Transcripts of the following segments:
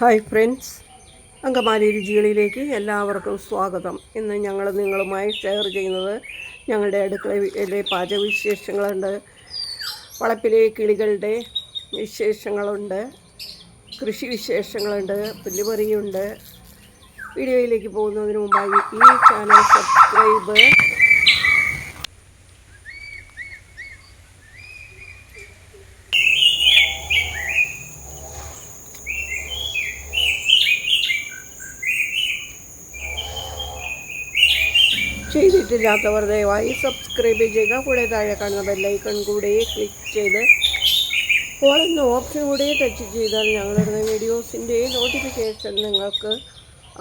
Hi friends. Angamaly രുചികളിലേക്ക് എല്ലാവർക്കും സ്വാഗതം. ഇന്ന് ഞങ്ങൾ നിങ്ങളുമായി ഷെയർ ചെയ്യുന്നത് ഞങ്ങളുടെ അടുക്കളയിലെ പാചകവിശേഷങ്ങളുണ്ട്. വളപ്പിലെ കിളികളുടെ വിശേഷങ്ങളുണ്ട്. കൃഷി വിശേഷങ്ങളുണ്ട്. പുല്ലുപറിയുണ്ട് വീഡിയോയിലേക്ക് പോകുന്നതിന് മുമ്പായി ഈ ചാനൽ സബ്സ്ക്രൈബ് ചെയ്തിട്ടില്ലാത്തവർ ദയവായി സബ്സ്ക്രൈബ് ചെയ്യുക. കൂടെ താഴെ കാണുന്ന ബെല്ലൈക്കൺ കൂടെ ക്ലിക്ക് ചെയ്ത് ഓൾ ഓപ്ഷൻ കൂടെ ടച്ച് ചെയ്താൽ ഞങ്ങളുടെ വീഡിയോസിന്റെ നോട്ടിഫിക്കേഷൻ നിങ്ങൾക്ക്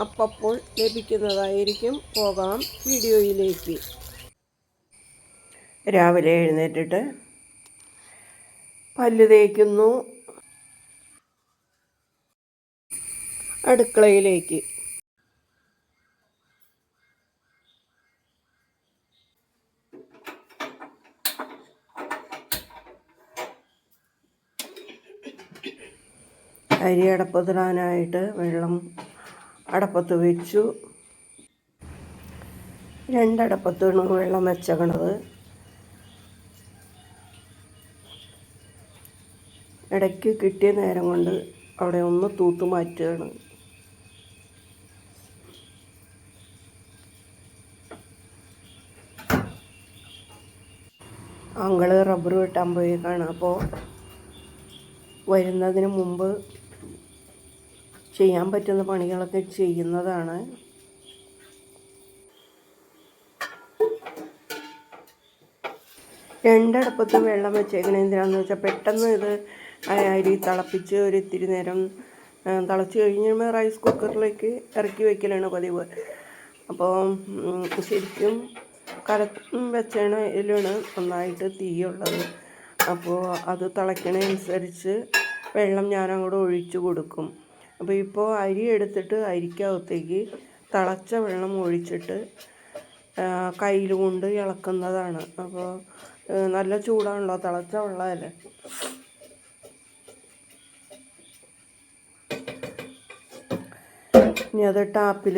അപ്പപ്പോൾ ലഭിക്കുന്നതായിരിക്കും. പോകാം വീഡിയോയിലേക്ക്. രാവിലെ എഴുന്നേറ്റിട്ട് പല്ല് തേക്കുന്നു. അടുക്കളയിലേക്ക്. അരി അടപ്പത്തിടാനായിട്ട് വെള്ളം അടപ്പത്ത് വെച്ചു. രണ്ടടപ്പത്താണ് വെള്ളം വെച്ചേക്കണത്. ഇടയ്ക്ക് കിട്ടിയ നേരം കൊണ്ട് അവിടെ ഒന്ന് തൂത്ത് മാറ്റുകയാണ്. അങ്കൾ റബ്ബർ വെട്ടാൻ പോയേക്കാണ്. അപ്പോൾ വരുന്നതിന് മുമ്പ് ചെയ്യാൻ പറ്റുന്ന പണികളൊക്കെ ചെയ്യുന്നതാണ്. രണ്ടടപ്പത്ത് വെള്ളം വെച്ചേക്കണത് എന്തിനാണെന്ന് വെച്ചാൽ പെട്ടെന്ന് ഇത് അരി തിളപ്പിച്ച് ഒരു ഇത്തിരി നേരം തിളച്ച് കഴിഞ്ഞ് റൈസ് കുക്കറിലേക്ക് ഇറക്കി വയ്ക്കലാണ് പതിവ്. അപ്പോൾ ശരിക്കും കല വെച്ചാണ് ഇതിലാണ് നന്നായിട്ട് തീയുള്ളത്. അപ്പോൾ അത് തിളയ്ക്കണ അനുസരിച്ച് വെള്ളം ഞാൻ അങ്ങോട്ട് ഒഴിച്ചു കൊടുക്കും. അപ്പോൾ ഇപ്പോൾ അരി എടുത്തിട്ട് അരിക്കകത്തേക്ക് തിളച്ച വെള്ളം ഒഴിച്ചിട്ട് കയ്യിൽ കൊണ്ട് ഇളക്കുന്നതാണ്. അപ്പോൾ നല്ല ചൂടാണല്ലോ തിളച്ച വെള്ളമല്ലേ? ഇനി അത് ടാപ്പിൽ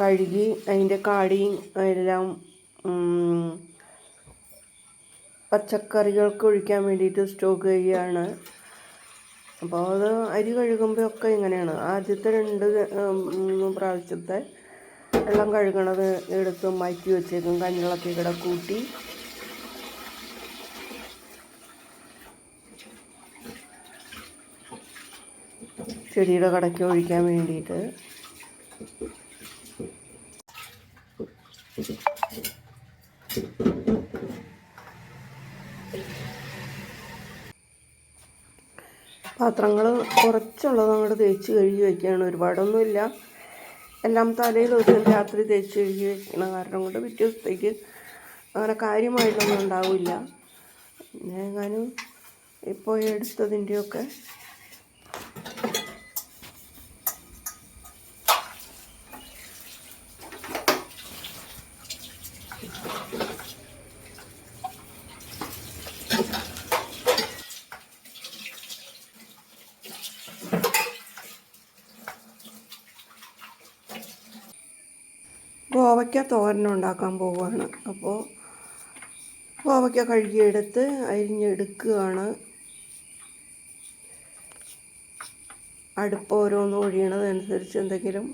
കഴുകി അതിന്റെ കാടിയും എല്ലാം പച്ചക്കറികൾക്ക് ഒഴിക്കാൻ വേണ്ടിയിട്ട് സ്റ്റോക്ക് ചെയ്യുകയാണ്. അപ്പോൾ അത് അരി കഴുകുമ്പോഴൊക്കെ ഇങ്ങനെയാണ്. ആദ്യത്തെ രണ്ട് മൂന്ന് പ്രാവശ്യത്തെ വെള്ളം കഴുകണത് എടുത്ത് മാറ്റി വെച്ചേക്കും. കഞ്ഞിളൊക്കെ ഇവിടെ കൂട്ടി. ചെടിയുടെ കടയ്ക്ക് ഒഴിക്കാൻ വേണ്ടിയിട്ട്. പാത്രങ്ങൾ കുറച്ചുള്ളത് അങ്ങോട്ട് തേച്ച് കഴുകി വയ്ക്കുകയാണ് ഒരുപാടൊന്നുമില്ല. എല്ലാം തലയിൽ ദിവസം രാത്രി തേച്ച് കഴുകി വയ്ക്കണ കാരണം കൊണ്ട് പിറ്റേ ദിവസത്തേക്ക് അങ്ങനെ കാര്യമായിട്ടൊന്നും ഉണ്ടാവില്ല. എങ്ങാനും ഇപ്പോൾ എടുത്തതിന്റെയൊക്കെ കോവയ്ക്ക തോരൻ ഉണ്ടാക്കാൻ പോവുകയാണ്. അപ്പോൾ കോവയ്ക്ക കഴുകിയെടുത്ത് അരിഞ്ഞെടുക്കുകയാണ് അടുപ്പ് ഓരോന്ന് ഒഴിയണതനുസരിച്ച് എന്തെങ്കിലും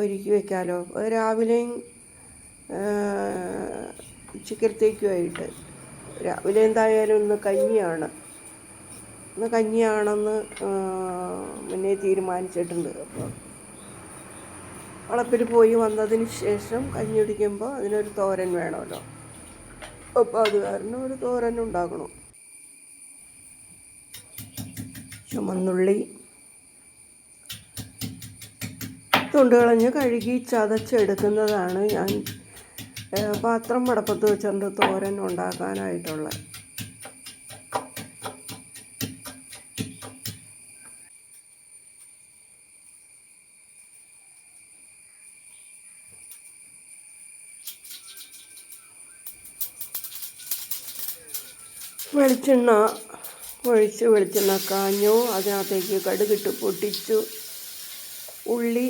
ഒരുക്കി വെക്കാമല്ലോ രാവിലെയും ഉച്ചക്കലത്തേക്കുമായിട്ട് രാവിലെ എന്തായാലും ഇന്ന് കഞ്ഞിയാണ്. ഇന്ന് കഞ്ഞിയാണെന്ന് മുന്നേ തീരുമാനിച്ചിട്ടുണ്ട്. അപ്പോൾ വളപ്പിൽ പോയി വന്നതിന് ശേഷം കഞ്ഞി കുടിക്കുമ്പോൾ അതിനൊരു തോരൻ വേണമല്ലോ. അപ്പോൾ അത് കാരണം ഒരു തോരൻ ഉണ്ടാക്കണം. ചുമന്നുള്ളി. തൊണ്ടുകളഞ്ഞ് കഴുകി ചതച്ചെടുക്കുന്നതാണ് ഞാൻ പാത്രം മടപ്പത്ത് വെച്ചിട്ടുണ്ട് തോരൻ ഉണ്ടാക്കാനായിട്ടുള്ള വെളിച്ചെണ്ണ ഒഴിച്ച് വെളിച്ചെണ്ണ കാഞ്ഞു അതിനകത്തേക്ക് കടുകിട്ട് പൊട്ടിച്ചു. ഉള്ളി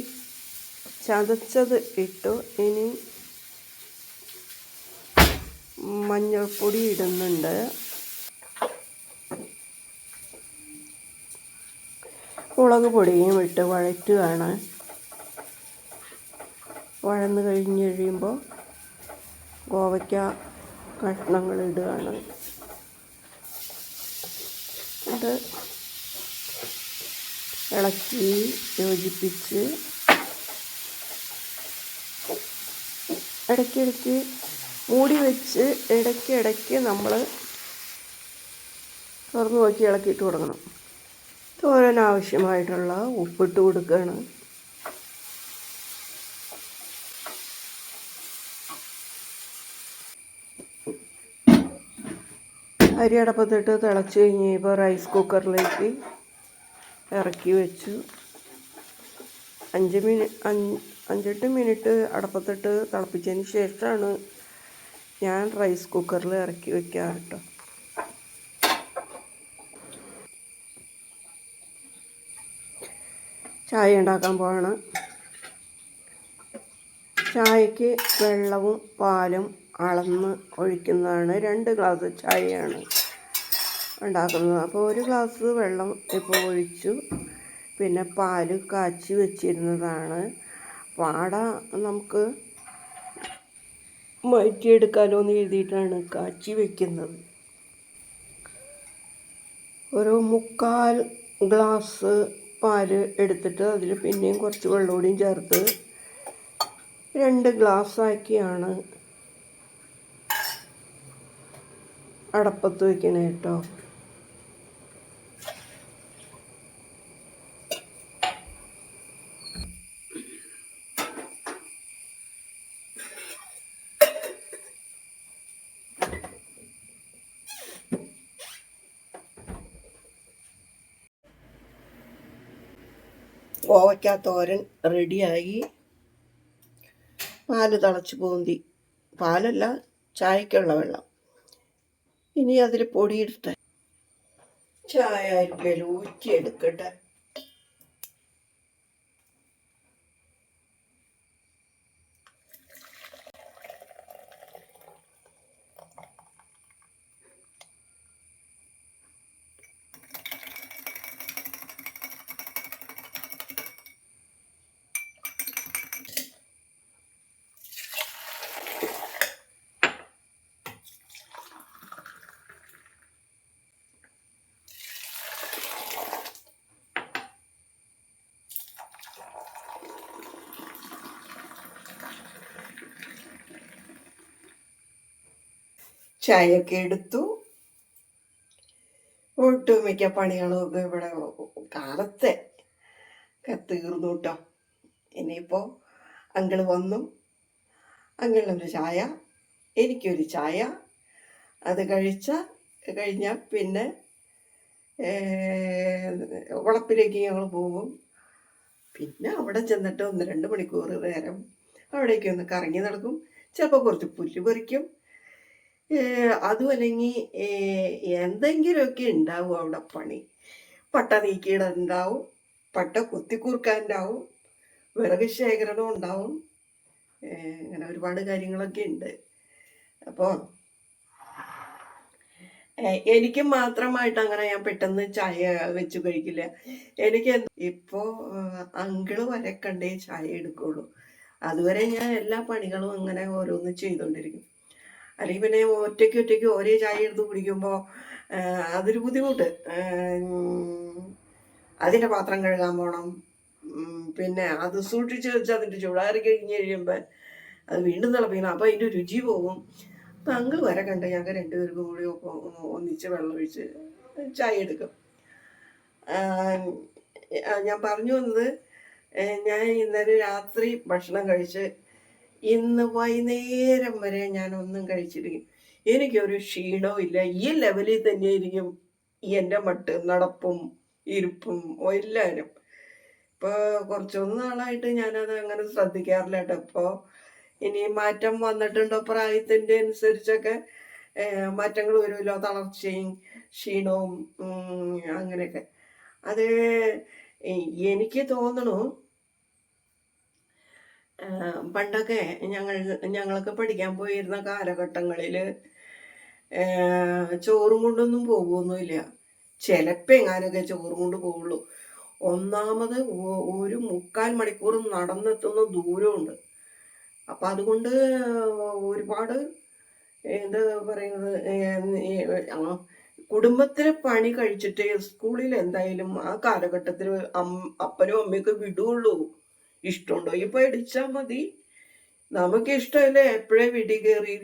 ചതച്ചത് ഇട്ടു. ഇനി മഞ്ഞൾപ്പൊടി ഇടുന്നുണ്ട്. മുളക് പൊടിയും ഇട്ട് വഴറ്റുകയാണ്. വഴന്ന് കഴിഞ്ഞ് കഴിയുമ്പോൾ ഗോവയ്ക്ക കഷ്ണങ്ങൾ ഇടുകയാണ്. ഇത് ഇളക്കി യോജിപ്പിച്ച് ഇടയ്ക്കിടയ്ക്ക് മൂടി വെച്ച് ഇടയ്ക്ക് ഇടയ്ക്ക് നമ്മൾ തുറന്നു നോക്കി ഇളക്കിയിട്ട് കൊടുക്കണം. തോരൻ ആവശ്യമായിട്ടുള്ള ഉപ്പിട്ട് കൊടുക്കുകയാണ് അരി അടപ്പത്തിട്ട് തിളച്ച് കഴിഞ്ഞപ്പോൾ റൈസ് കുക്കറിലേക്ക് ഇറക്കി വെച്ചു. അഞ്ച് മിനി അഞ്ചെട്ട് മിനിറ്റ് അടപ്പത്തിട്ട് തിളപ്പിച്ചതിന് ശേഷമാണ് ഞാൻ റൈസ് കുക്കറിൽ ഇറക്കി വെക്കാറ് കേട്ടോ ചായ ഉണ്ടാക്കാൻ പോവാണ്. ചായക്ക് വെള്ളവും പാലും അളന്ന് ഒഴിക്കുന്നതാണ്. രണ്ട് ഗ്ലാസ് ചായയാണ് ഉണ്ടാക്കുന്നത്. അപ്പോൾ ഒരു ഗ്ലാസ് വെള്ളം ഇപ്പോൾ ഒഴിച്ചു. പിന്നെ പാൽ കാച്ചി വെച്ചിരുന്നതാണ്. പാട നമുക്ക് മാറ്റിയെടുക്കാലോ എന്ന് എഴുതിയിട്ടാണ് കാച്ചി വയ്ക്കുന്നത് ഒരു മുക്കാൽ ഗ്ലാസ് പാൽ എടുത്തിട്ട് അതിൽ പിന്നെയും കുറച്ച് വെള്ളമൂടിയും ചേർത്ത് രണ്ട് ഗ്ലാസ് അടപ്പത്ത് വയ്ക്കണേ കേട്ടോ. കോവയ്ക്ക തോരൻ റെഡിയായി. പാൽ തിളച്ച് പോന്തി. പാലല്ല ചായക്കുള്ള വെള്ളം. ഇനി അതിൽ പൊടിയെടുത്ത് ചായ അരിപ്പയിൽ ഊറ്റിയെടുക്കട്ടെ. ചായയൊക്കെ എടുത്തു. ഒട്ടുമിക്ക പണികളൊക്കെ ഇവിടെ കാലത്തെ തീർന്നു കേട്ടോ. ഇനിയിപ്പോൾ അങ്കിൾ വന്നു. അങ്കിളിനൊരു ചായ എനിക്കൊരു ചായ. അത് കഴിച്ച കഴിഞ്ഞാൽ പിന്നെ വളപ്പിലേക്ക് ഞങ്ങൾ പോകും പിന്നെ അവിടെ ചെന്നിട്ട് ഒന്ന് രണ്ട് മണിക്കൂർ നേരം അവിടേക്ക് ഒന്ന് കറങ്ങി നടക്കും. ചിലപ്പോൾ കുറച്ച് പുല്ല് പറിക്കും. അതും അല്ലെങ്കിൽ എന്തെങ്കിലുമൊക്കെ ഉണ്ടാവും അവിടെ പണി. പട്ട നീക്കിയിടുണ്ടാവും പട്ട കുത്തിക്കുറുക്കാനുണ്ടാവും വിറക് ശേഖരണം ഉണ്ടാവും. അങ്ങനെ ഒരുപാട് കാര്യങ്ങളൊക്കെ ഉണ്ട് അപ്പോൾ എനിക്ക് മാത്രമായിട്ട് അങ്ങനെ ഞാൻ പെട്ടെന്ന് ചായ വെച്ച് കഴിക്കില്ല. എനിക്ക് ഇപ്പോൾ അങ്കിൾ വരെ കണ്ടേ ചായ എടുക്കുള്ളൂ. അതുവരെ ഞാൻ എല്ലാ പണികളും അങ്ങനെ ഓരോന്ന് ചെയ്തുകൊണ്ടിരിക്കും അല്ലെങ്കിൽ പിന്നെ ഒറ്റയ്ക്ക് ഒറ്റയ്ക്ക് ഒരേ ചായ എടുത്ത് കുടിക്കുമ്പോൾ അതൊരു ബുദ്ധിമുട്ട്. അതിന്റെ പാത്രം കഴുകാൻ പോകണം പിന്നെ അത് സൂക്ഷിച്ച് വെച്ച് അതിന്റെ ചൂടാറി കഴിഞ്ഞ് കഴിയുമ്പോൾ അത് വീണ്ടും തിളപ്പിക്കണം. അപ്പോൾ അതിന്റെ രുചി പോകും. അപ്പം അങ്കിൾ വരെ കണ്ട് ഞങ്ങൾക്ക് രണ്ടുപേർക്കും കൂടി ഒന്നിച്ച് വെള്ളം ഒഴിച്ച് ചായ എടുക്കും. ഞാൻ പറഞ്ഞു വന്നത് ഞാൻ ഇന്നലെ രാത്രി ഭക്ഷണം കഴിച്ച് ഇന്ന് വൈകുന്നേരം വരെ ഞാൻ ഒന്നും കഴിച്ചിരിക്കും എനിക്കൊരു ക്ഷീണവും ഇല്ല. ഈ ലെവലിൽ തന്നെ ഇരിക്കും എന്റെ മട്ട് നടപ്പും ഇരിപ്പും എല്ലാവരും ഇപ്പോൾ കുറച്ചൊന്നും നാളായിട്ട് ഞാനത് അങ്ങനെ ശ്രദ്ധിക്കാറില്ല കേട്ടോ. ഇപ്പോൾ ഇനി മാറ്റം വന്നിട്ടുണ്ടോ പ്രായത്തിന്റെ അനുസരിച്ചൊക്കെ മാറ്റങ്ങൾ വരുമല്ലോ തളർച്ചയും ക്ഷീണവും അങ്ങനെയൊക്കെ. അത് എനിക്ക് തോന്നണു പണ്ടൊക്കെ ഞങ്ങൾ ഞങ്ങളൊക്കെ പഠിക്കാൻ പോയിരുന്ന കാലഘട്ടങ്ങളിൽ ചോറും കൊണ്ടൊന്നും പോകുമൊന്നുമില്ല ചിലപ്പോൾ എങ്ങാനൊക്കെ ചോറും കൊണ്ട് പോവുള്ളൂ ഒന്നാമത് ഒരു മുക്കാൽ മണിക്കൂർ നടന്നെത്തുന്ന ദൂരമുണ്ട്. അപ്പം അതുകൊണ്ട് ഒരുപാട് എന്താ പറയുന്നത് കുടുംബത്തിലെ പണി കഴിച്ചിട്ട് സ്കൂളിൽ എന്തായാലും ആ കാലഘട്ടത്തിൽ അപ്പനും അമ്മയൊക്കെ വിടുള്ളൂ. ഇഷ്ടമുണ്ടോ? ഈ പേടിച്ചാൽ മതി. നമുക്ക് ഇഷ്ടമല്ലേ എപ്പോഴേ വിടി കയറി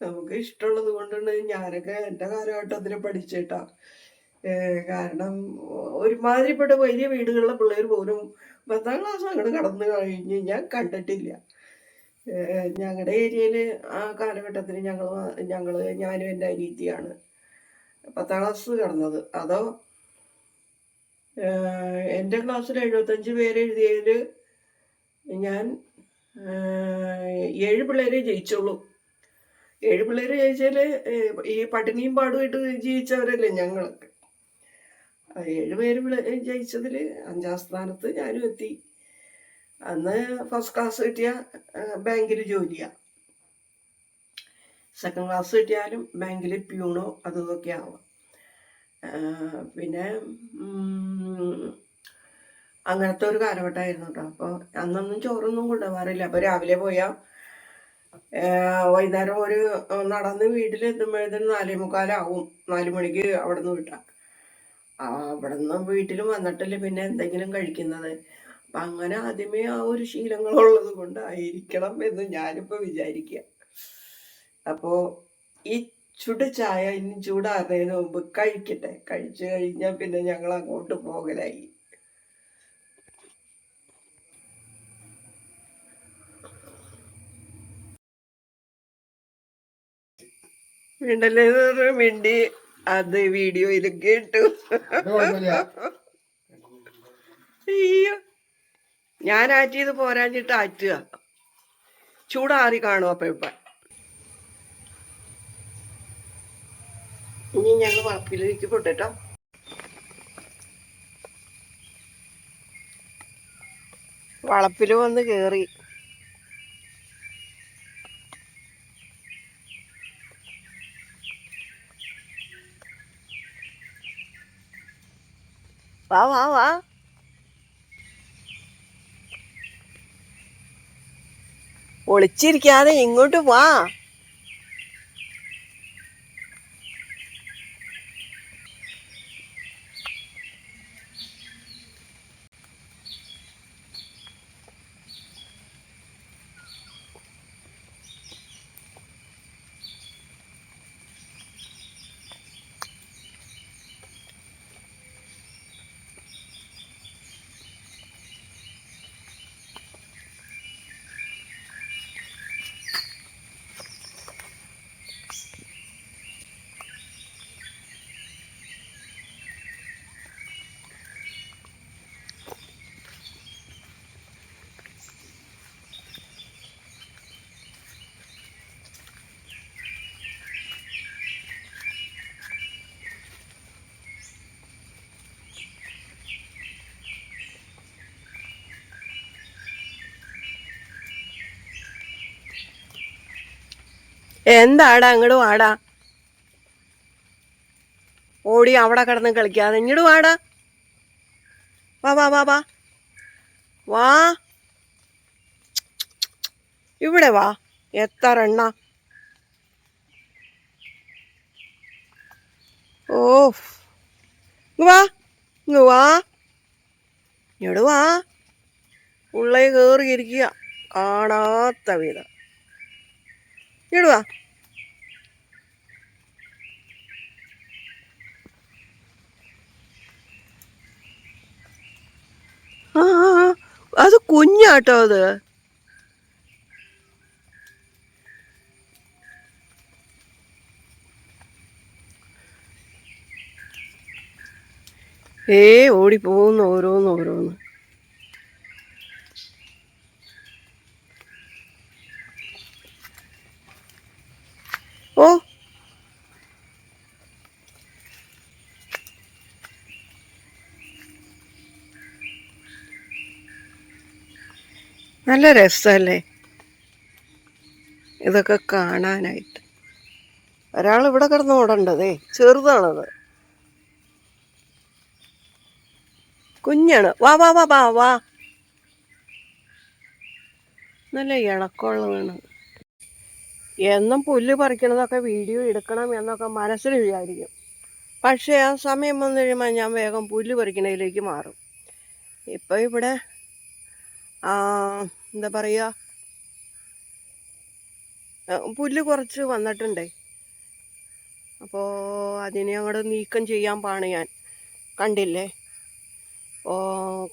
നമുക്ക് ഇഷ്ടമുള്ളത് കൊണ്ടാണ് ഞാനൊക്കെ എന്റെ കാലഘട്ടത്തിൽ പഠിച്ചേട്ടാ. കാരണം ഒരുമാതിരിപ്പെട്ട വലിയ വീടുകളിലെ പിള്ളേർ പോലും പത്താം ക്ലാസ് അങ്ങോട്ട് കടന്നു കഴിഞ്ഞ് ഞാൻ കണ്ടിട്ടില്ല. ഞങ്ങളുടെ ഏരിയയിൽ ആ കാലഘട്ടത്തിൽ ഞങ്ങൾ ഞങ്ങൾ ഞാനും എന്റെ അനീതിയാണ് പത്താം ക്ലാസ് കടന്നത്. അതോ എന്റെ ക്ലാസ്സിൽ എഴുപത്തഞ്ച് പേര് എഴുതിയതിൽ ഞാൻ ഏഴ് പിള്ളേരെ ജയിച്ചുള്ളൂ ഏഴ് പിള്ളേരെ ജയിച്ചാൽ ഈ പട്ടിണിയും പാടുമായിട്ട് ജയിച്ചവരല്ലേ ഞങ്ങളൊക്കെ. ഏഴ് പേര് ജയിച്ചതിൽ അഞ്ചാം സ്ഥാനത്ത് ഞാനും എത്തി. അന്ന് ഫസ്റ്റ് ക്ലാസ് കിട്ടിയ ബാങ്കിൽ ജോലിയാണ് സെക്കൻഡ് ക്ലാസ് കിട്ടിയാലും ബാങ്കിൽ പ്യൂണോ അതൊക്കെ ആവാം. പിന്നെ അങ്ങനത്തെ ഒരു കാലഘട്ടമായിരുന്നു കേട്ടോ. അപ്പോൾ അന്നൊന്നും ചോറൊന്നും കൊണ്ടുപോകാറില്ല. അപ്പോൾ രാവിലെ പോയാൽ വൈകുന്നേരം ഒരു നടന്ന് വീട്ടിലെത്തുമ്പോഴത്തേന് നാലേ മുക്കാലാവും. നാല് മണിക്ക് അവിടെ നിന്ന് വിട്ടാൽ അവിടെ നിന്ന് വീട്ടിലും വന്നിട്ടല്ലേ. പിന്നെ എന്തെങ്കിലും കഴിക്കുന്നത്. അപ്പം അങ്ങനെ ആദ്യമേ ആ ഒരു ശീലങ്ങളുള്ളത് കൊണ്ടായിരിക്കണം എന്ന് ഞാനിപ്പോൾ വിചാരിക്കുക അപ്പോൾ ഈ ചുട് ചായ ഇനി ചൂടാറുന്നതിന് മുമ്പ് കഴിക്കട്ടെ. കഴിച്ചു കഴിഞ്ഞാൽ പിന്നെ ഞങ്ങൾ അങ്ങോട്ട് പോകലായി. പറഞ്ഞ് മിണ്ടി അത് വീഡിയോയിൽ കേട്ടു. അയ്യോ. ഞാൻ ആറ്റിയത് പോരാഞ്ഞിട്ട് ആറ്റുക. ചൂടാറി കാണും അപ്പൊ ഇപ്പൊ. ഇനി ഞങ്ങൾ വളപ്പിലേക്ക് പൊട്ടട്ടോ വളപ്പിൽ വന്ന് കേറി. വാ വാ വാ ഒളിച്ചിരിക്കാതെ ഇങ്ങോട്ട് വാ എന്താടാ അങ്ങോട്ട് വാടാ? ഓടി അവിടെ കിടന്ന് കളിക്കാതെ ഇങ്ങോട്ട് വാടാ. വാ വാ വാ വാ. വാ. ഇവിടെ വാ. എത്ര എണ്ണ. ഓ വാ. വാ. ഇങ്ങോട്ട് വാ. ഉള്ളേ കയറിയിരിക്കുക കാണാത്ത വിധം ഇങ്ങോട്ട് വാ ആ ആ, ആ. അത് കുഞ്ഞാട്ടോ അത്. ഏ ഓടി പോകുന്നു ഓരോന്ന് ഓരോന്ന്. ഓ. നല്ല രസമല്ലേ ഇതൊക്കെ കാണാനായിട്ട്. ഒരാൾ ഇവിടെ കിടന്ന് ഓടണ്ടതേ? ചെറുതാണത്. കുഞ്ഞാണ്. വാ വാ വാ വാ വാ. നല്ല ഇണക്കമുള്ളതാണ് എന്നും പുല്ല് പറിക്കണതൊക്കെ വീഡിയോ എടുക്കണം എന്നൊക്കെ മനസ്സിൽ വിചാരിക്കും. പക്ഷേ ആ സമയം വന്നു കഴിയുമ്പോൾ ഞാൻ വേഗം പുല്ല് പറിക്കണതിലേക്ക് മാറും. ഇപ്പം ഇവിടെ എന്താ പറയുക പുല്ല് കുറച്ച് വന്നിട്ടുണ്ടേ. അപ്പോൾ അതിനെ അങ്ങോട്ട് നീക്കം ചെയ്യാൻ പാണ് ഞാൻ. കണ്ടില്ലേ?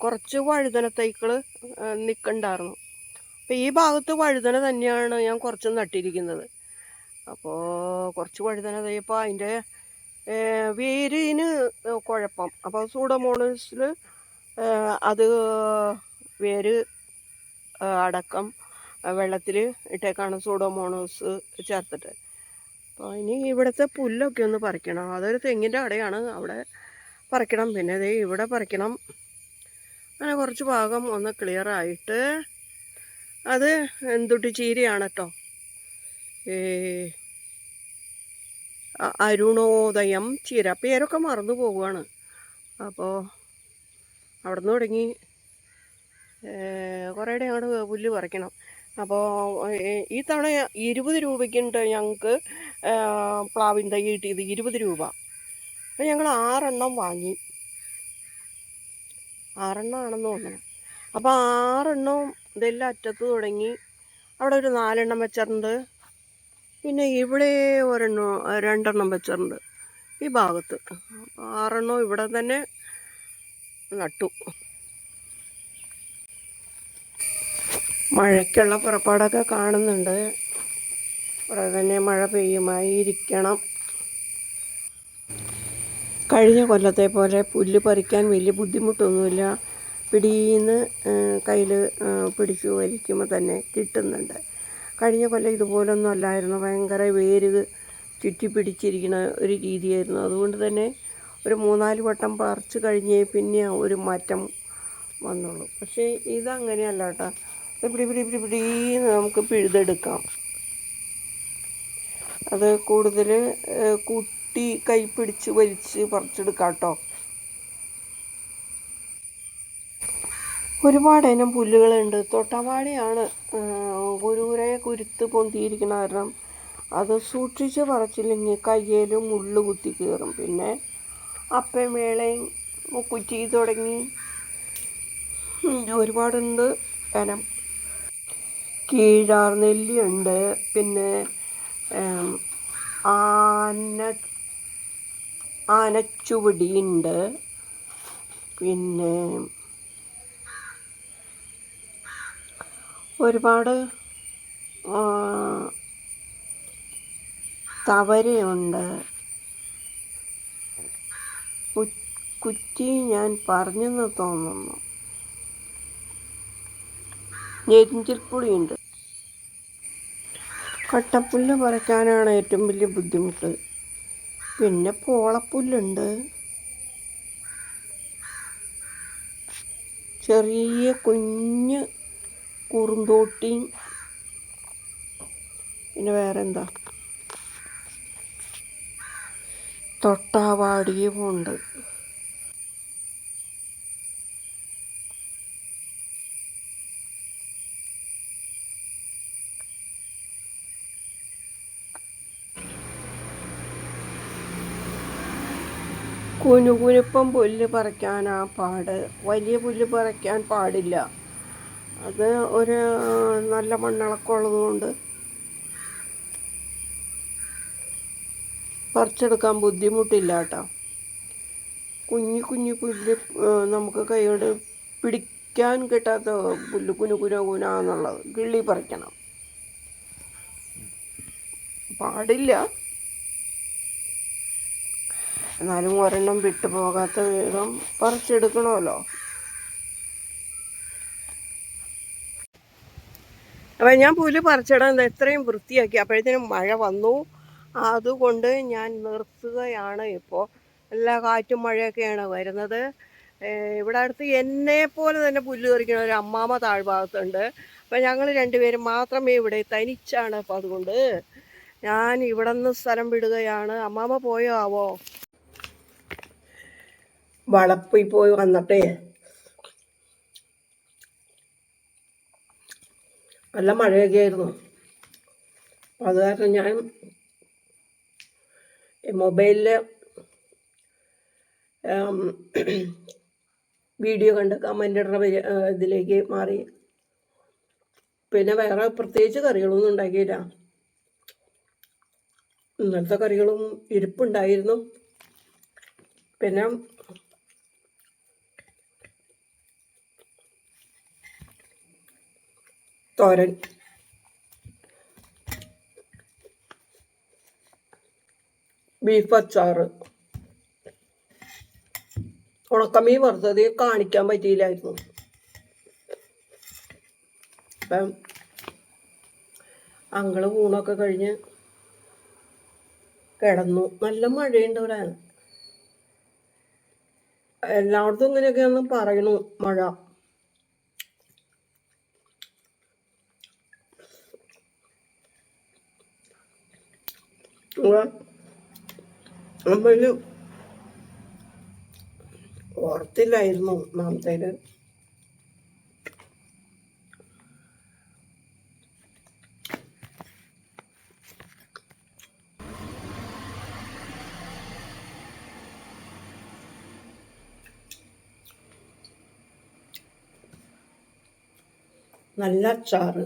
കുറച്ച് വഴുതന തൈക്കൾ നിൽക്കണ്ടായിരുന്നു അപ്പോൾ ഈ ഭാഗത്ത് വഴുതന തന്നെയാണ് ഞാൻ കുറച്ച് നട്ടിരിക്കുന്നത്. അപ്പോൾ കുറച്ച് വഴുതന തയ്യപ്പോൾ അതിന്റെ വേരിന് കുഴപ്പം. അപ്പോൾ സൂഡമോണസിൽ അത് വേര് അടക്കം വെള്ളത്തിൽ ഇട്ടേക്കാണ് സൂഡോമോണോസ് ചേർത്തിട്ട്. അപ്പോൾ ഇനി ഇവിടുത്തെ പുല്ലൊക്കെ ഒന്ന് പറിക്കണം. അതൊരു തെങ്ങിന്റെ അടയാണ്. അവിടെ പറിക്കണം. പിന്നെ ദേ ഇവിടെ പറിക്കണം. അങ്ങനെ കുറച്ച് ഭാഗം ഒന്ന് ക്ലിയർ ആയിട്ട് അത് എന്തുട്ടി ചീരയാണ് കേട്ടോ അരുണോദയം ചീര. പേരൊക്കെ മറന്നു പോവുകയാണ്. അപ്പോൾ അവിടെ നിന്ന് തുടങ്ങി കുറേയുടെ അങ്ങോട്ട് പുല്ല് പറിക്കണം. അപ്പോൾ ഈ തവണ ഇരുപത് രൂപയ്ക്കുണ്ട് ഞങ്ങൾക്ക് പ്ലാവിൻ തൈ കിട്ടിയത് ഇരുപത് രൂപ. അപ്പോൾ ഞങ്ങൾ ആറെണ്ണം വാങ്ങി. ആറെണ്ണം ആണെന്ന് തോന്നണം. അപ്പോൾ ആറെണ്ണവും ഇതെല്ലാം അറ്റത്ത് തുടങ്ങി അവിടെ ഒരു നാലെണ്ണം വെച്ചിട്ടുണ്ട്. പിന്നെ ഇവിടെ ഒരെണ്ണം രണ്ടെണ്ണം വെച്ചിട്ടുണ്ട് ഈ ഭാഗത്ത്. ആറെണ്ണം ഇവിടെ തന്നെ നട്ടു. മഴയ്ക്കുള്ള പുറപ്പാടൊക്കെ കാണുന്നുണ്ട്. ഇവിടെ തന്നെ മഴ പെയ്യുമായിരിക്കണം കഴിഞ്ഞ കൊല്ലത്തെ പോലെ പുല്ല് പറിക്കാൻ വലിയ ബുദ്ധിമുട്ടൊന്നുമില്ല. പിടിയിന്ന് കയ്യിൽ പിടിച്ച് വലിക്കുമ്പോൾ തന്നെ കിട്ടുന്നുണ്ട്. കഴിഞ്ഞ കൊല്ലം ഇതുപോലൊന്നും അല്ലായിരുന്നു. ഭയങ്കര വേര് ചുറ്റി പിടിച്ചിരിക്കുന്ന ഒരു രീതിയായിരുന്നു. അതുകൊണ്ട് തന്നെ ഒരു മൂന്നാൽ വട്ടം പറിച്ചു കഴിഞ്ഞേ പിന്നെ ഒരു മാറ്റം വന്നുള്ളൂ. പക്ഷേ ഇതങ്ങനെയല്ല കേട്ടോ. പിടി പിടി പിടി പിടീന്ന് നമുക്ക് പിഴുതെടുക്കാം. അത് കൂടുതൽ കുട്ടി കൈ പിടിച്ച് വലിച്ച് പറിച്ചെടുക്കാം കേട്ടോ. ഒരുപാട് ഇനം പുല്ലുകളുണ്ട്. തൊട്ടവാടിയാണ് കുരുകുരെ കുരുത്ത് പൊന്തിയിരിക്കുന്ന കാരണം അത് സൂക്ഷിച്ച് പറിച്ചില്ലെങ്കിൽ കയ്യിൽ മുള്ള് കുത്തി കയറും പിന്നെ അപ്പം വേളയും കുറ്റി തുടങ്ങി ഒരുപാടുണ്ട്. ഇനം കീഴാർ നെല്ലിയുണ്ട്. പിന്നെ ആന ആനച്ചുവടിയുണ്ട്. പിന്നെ ഒരുപാട് തവരയുണ്ട്. കുറ്റി ഞാൻ പറഞ്ഞെന്ന് തോന്നുന്നു. ഞെരിഞ്ചിൽപ്പുളിയുണ്ട് കട്ടപ്പുല്ല് പറിക്കാനാണ് ഏറ്റവും വലിയ ബുദ്ധിമുട്ട്. പിന്നെ പോളപ്പുല്ലുണ്ട്. ചെറിയ കുഞ്ഞ് കുറുന്തോട്ടി പിന്നെ വേറെ എന്താ തൊട്ടാവാടിയും ഉണ്ട് കുനുകുനുപ്പം പുല്ല് പറിക്കാനാ പാട്. വലിയ പുല്ല് പറിക്കാൻ പാടില്ല. അത് ഒരു നല്ല മണ്ണിളക്കമുള്ളത് കൊണ്ട് പറിച്ചെടുക്കാൻ ബുദ്ധിമുട്ടില്ല കേട്ടോ. കുഞ്ഞു കുഞ്ഞു പുല്ല് നമുക്ക് കൈകൊണ്ട് പിടിക്കാൻ കിട്ടാത്ത പുല്ല് കുനു കുന കുന എന്നുള്ളത് കിള്ളി പറിക്കണം. പാടില്ല. എന്നാലും ഒരെണ്ണം വിട്ടു പോകാത്ത വിധം പറിച്ചെടുക്കണമല്ലോ. അപ്പം ഞാൻ പുല്ല് പറിച്ചിടാൻ എത്രയും വൃത്തിയാക്കി. അപ്പോഴത്തേനും മഴ വന്നു. അതുകൊണ്ട് ഞാൻ നിർത്തുകയാണ് ഇപ്പോൾ എല്ലാ കാറ്റും മഴയൊക്കെയാണ് വരുന്നത്. ഇവിടെ അടുത്ത് എന്നെ പോലെ തന്നെ പുല്ല് തെറിക്കുന്ന ഒരു അമ്മാമ താഴ്ഭാഗത്തുണ്ട്. അപ്പം ഞങ്ങൾ രണ്ടുപേരും മാത്രമേ ഇവിടെ തനിച്ചാണ് അപ്പം അതുകൊണ്ട് ഞാൻ ഇവിടെ നിന്ന് സ്ഥലം വിടുകയാണ്. അമ്മാമ്മ പോയോ ആവോ? വളപ്പിൽ പോയി വന്നിട്ടേ നല്ല മഴയൊക്കെ ആയിരുന്നു. അപ്പം അത് കാരണം ഞാൻ മൊബൈലിൽ വീഡിയോ കണ്ട് കമന്റ് ഇടുന്ന ഇതിലേക്ക് മാറി. പിന്നെ വേറെ പ്രത്യേകിച്ച് കറികളൊന്നും ഉണ്ടാക്കിയില്ല. ഇന്നലത്തെ കറികളും ഇരിപ്പുണ്ടായിരുന്നു. പിന്നെ തോരൻ. ബീഫ് അച്ചാറ്. ഉണക്കമീൻ വറുത്തത് കാണിക്കാൻ പറ്റിയില്ലായിരുന്നു. അപ്പം അങ്ങൾ ഊണൊക്കെ കഴിഞ്ഞ് കിടന്നു. നല്ല മഴയുണ്ട് ഇവിടെ. എല്ലായിടത്തും ഇങ്ങനെയൊക്കെയാന്ന് പറയണു മഴ. നമ്മളിൽ ഓർത്തില്ലായിരുന്നു ഒന്നാമത്തേൽ നല്ല അച്ചാറ്